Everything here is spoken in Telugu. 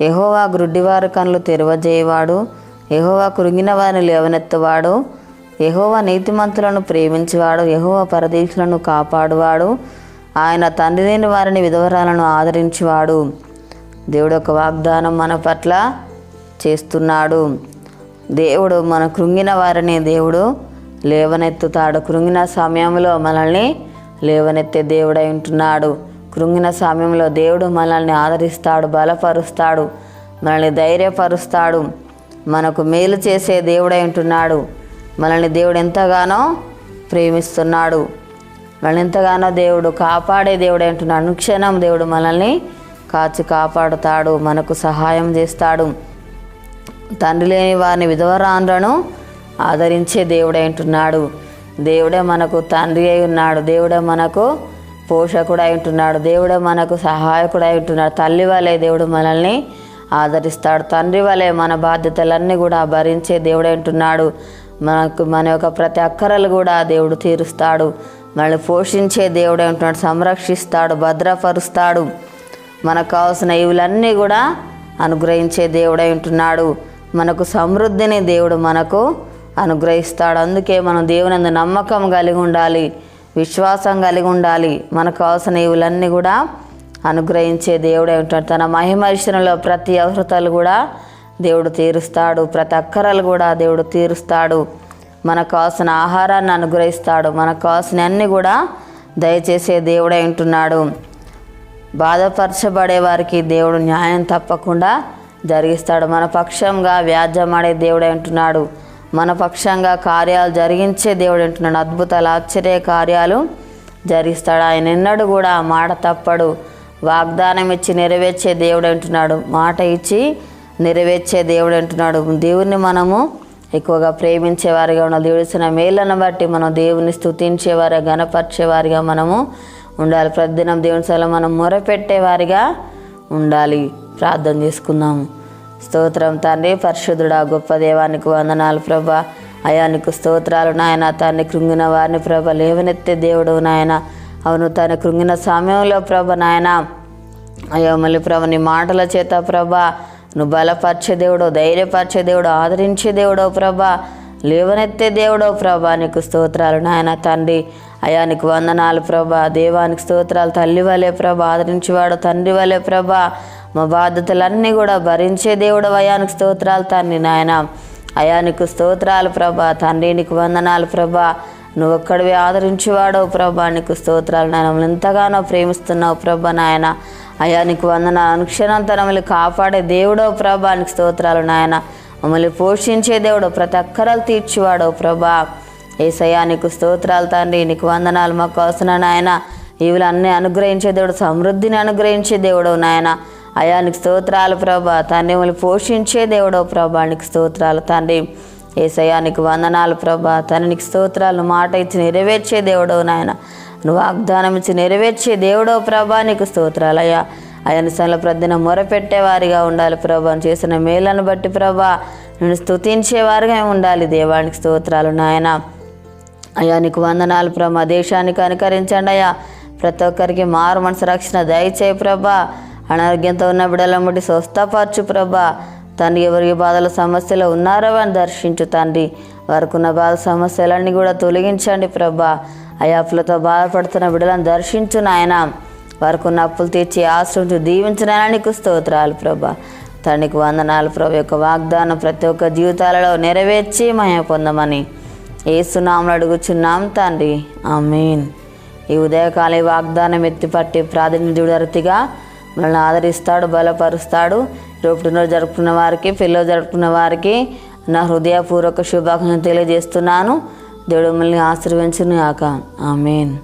ఎహోవా గ్రుడ్డివారు కనులు తెరవజేయవాడు. ఎహోవా కృంగిన వారిని లేవనెత్తవాడు. ఎహోవా నీతిమంతులను ప్రేమించేవాడు. ఎహోవా పరదీక్షలను కాపాడువాడు. ఆయన తండ్రి లేని వారిని విధవరాలను ఆదరించేవాడు. దేవుడు ఒక వాగ్దానం మన పట్ల చేస్తున్నాడు. దేవుడు మన కృంగిన వారిని దేవుడు లేవనెత్తుతాడు. కృంగిన సమయంలో మనల్ని లేవనెత్తే దేవుడై ఉంటున్నాడు. కృంగిన సమయంలో దేవుడు మనల్ని ఆదరిస్తాడు బలపరుస్తాడు మనల్ని ధైర్యపరుస్తాడు మనకు మేలు చేసే దేవుడై ఉంటున్నాడు. మనల్ని దేవుడు ఎంతగానో ప్రేమిస్తున్నాడు. మనల్ని ఎంతగానో దేవుడు కాపాడే దేవుడై ఉంటున్నాడు. అనుక్షణం దేవుడు మనల్ని కాచి కాపాడుతాడు మనకు సహాయం చేస్తాడు. తండ్రి లేని వారిని విధవరాండ్రను ఆదరించే దేవుడై ఉంటున్నాడు. దేవుడే మనకు తండ్రి అయి ఉన్నాడు. దేవుడే మనకు పోషకుడై ఉంటున్నాడు దేవుడే మనకు సహాయకుడై ఉంటున్నాడు తల్లి వలె దేవుడు మనల్ని ఆదరిస్తాడు. తండ్రి వలె మన బాధ్యతలన్నీ కూడా భరించే దేవుడే ఉంటున్నాడు మనకు మన యొక్క ప్రతి అక్కరలు కూడా దేవుడు తీరుస్తాడు. మనల్ని పోషించే దేవుడే ఉంటున్నాడు సంరక్షిస్తాడు. భద్రపరుస్తాడు. మనకు కావాల్సిన ఇవులన్నీ కూడా అనుగ్రహించే దేవుడై ఉంటున్నాడు మనకు సమృద్ధిని దేవుడు మనకు అనుగ్రహిస్తాడు. అందుకే మనం దేవునిందు నమ్మకం కలిగి ఉండాలి. విశ్వాసం కలిగి ఉండాలి. మనకు కావాల్సిన ఇవులన్నీ కూడా అనుగ్రహించే దేవుడు ఉంటాడు. తన మహిమర్శనలో ప్రతి అవసరతలు కూడా దేవుడు తీరుస్తాడు. ప్రతి అక్కరలు కూడా దేవుడు తీరుస్తాడు. మనకు కావాల్సిన ఆహారాన్ని అనుగ్రహిస్తాడు. మనకు కావాల్సిన అన్నీ కూడా దయచేసే దేవుడై ఉంటున్నాడు. బాధపరచబడే వారికి దేవుడు న్యాయం తప్పకుండా జరిగిస్తాడు. మన పక్షంగా వ్యాజ్యమాడే దేవుడే అంటున్నాడు మన పక్షంగా కార్యాలు జరిగించే దేవుడు అంటున్నాడు. అద్భుతాలు ఆశ్చర్య కార్యాలు జరిగిస్తాడు. ఆయన ఎన్నడూ కూడా మాట తప్పడు. వాగ్దానం ఇచ్చి నెరవేర్చే దేవుడు అంటున్నాడు. మాట ఇచ్చి నెరవేర్చే దేవుడు అంటున్నాడు. దేవుణ్ణి మనము ఎక్కువగా ప్రేమించేవారిగా ఉండాలి దేవుడు ఇచ్చిన మేళ్ళను బట్టి మనం దేవుని స్థుతించేవారు గణపరిచేవారిగా మనము ఉండాలి. ప్రతిదినం దేవుని సల మనం మొరపెట్టేవారిగా ఉండాలి. ప్రార్థన చేసుకుందాము. స్తోత్రం తండ్రి. పరిశుద్ధుడా గొప్ప దేవానికి వందనాలు ప్రభా. అయానికి స్తోత్రాలు నాయన. తాన్ని కృంగిన వారిని ప్రభ లేవనెత్తే దేవుడు నాయన. అవును తన కృంగిన సమయంలో ప్రభ నాయన. అయ్యో మళ్ళీ ప్రభ నీ మాటల చేత ప్రభ నువ్వు బలపరిచే దేవుడు ధైర్యపరిచే దేవుడు ఆదరించే దేవుడో ప్రభ లేవనెత్తే దేవుడో ప్రభా నీకు స్తోత్రాలు నాయన తండ్రి. అయానికి వందనాలు ప్రభా. దేవానికి స్తోత్రాలు తల్లి వలే ప్రభ ఆదరించేవాడు తండ్రి వలే ప్రభా. మా బాధ్యతలన్నీ కూడా భరించే దేవుడు అయానికి స్తోత్రాలు తండ్రి నాయన. అయానికి స్తోత్రాలు ప్రభా. తండ్రి నీకు వందనాలు ప్రభా. నువ్వు ఒక్కడివి ఆదరించేవాడవు ప్రభా. నీకు స్తోత్రాలు నాయన. ఎంతగానో ప్రేమిస్తున్నావు ప్రభా నాయన. అయ్యా నీకు వందన అనుక్షణంతా మమ్మల్ని కాపాడే దేవుడో ప్రభా. నీకు స్తోత్రాలు నాయన. మమ్మల్ని పోషించే దేవుడు ప్రతి అక్కరలు తీర్చివాడో ప్రభా. ఏసయ్యా నీకు స్తోత్రాలు తండ్రి. నీకు వందనాలు. మాకు అవసరం నాయన. ఇవులన్నీ అనుగ్రహించే దేవుడు సమృద్ధిని అనుగ్రహించే దేవుడు నాయన. అయానికి స్తోత్రాలు ప్రభా. తండ్రి మిమ్మల్ని పోషించే దేవుడో ప్రభానికి స్తోత్రాలు తండ్రి. ఏసయానికి వందనాలు ప్రభా. తండ్రి స్తోత్రాలు. మాట ఇచ్చి నెరవేర్చే దేవుడో నాయన. నువ్వు వాగ్దానం ఇచ్చి నెరవేర్చే దేవుడో ప్రభా. నీకు స్తోత్రాలు అయ్యా. ఆయన సల ప్రదిన మొరపెట్టేవారిగా ఉండాలి ప్రభా. చేసిన మేలను బట్టి ప్రభా. నేను స్తుతించేవారిగా ఉండాలి దేవానికి స్తోత్రాలు నాయన. అయ్యా నీకు వందనాలు ప్రభా. దేశానికి అనుకరించండి అయ్యా. ప్రతి ఒక్కరికి మారు మనసు రక్షణ దయచేయి ప్రభా. అనారోగ్యంతో ఉన్న బిడల ముట్టి స్వస్థపరచు ప్రభా. తండ్రి ఎవరికి బాధల సమస్యలు ఉన్నారో అని దర్శించు తండ్రి. వారికి ఉన్న బాధ సమస్యలన్నీ కూడా తొలగించండి ప్రభా. అయాపులతో బాధపడుతున్న బిడ్డలను దర్శించు నాయన. వారికి ఉన్న అప్పులు తీర్చి ఆశ్రయించు దీవించినాయన నీకు స్తోత్రాలు ప్రభా. తండ్రికి వందనాలు ప్రభు. యొక్క వాగ్దానం ప్రతి ఒక్క జీవితాలలో నెరవేర్చి మహిమ పొందమని ఏసునాములు అడుగుచున్నాం తండ్రి. ఆమీన్. ఈ ఉదయకాల వాగ్దానం ఎత్తిపట్టి ప్రాతినిధ్యుడు అరతిగా మనల్ని ఆదరిస్తాడు బలపరుస్తాడు. పుట్టినరోజు జరుపుకున్న వారికి పిల్లలు జరుపుకున్న వారికి నా హృదయపూర్వక శుభాకాంక్షలు తెలియజేస్తున్నాను. దేవుడు మిమ్మల్ని ఆశీర్వించును కాక ఆమెన్.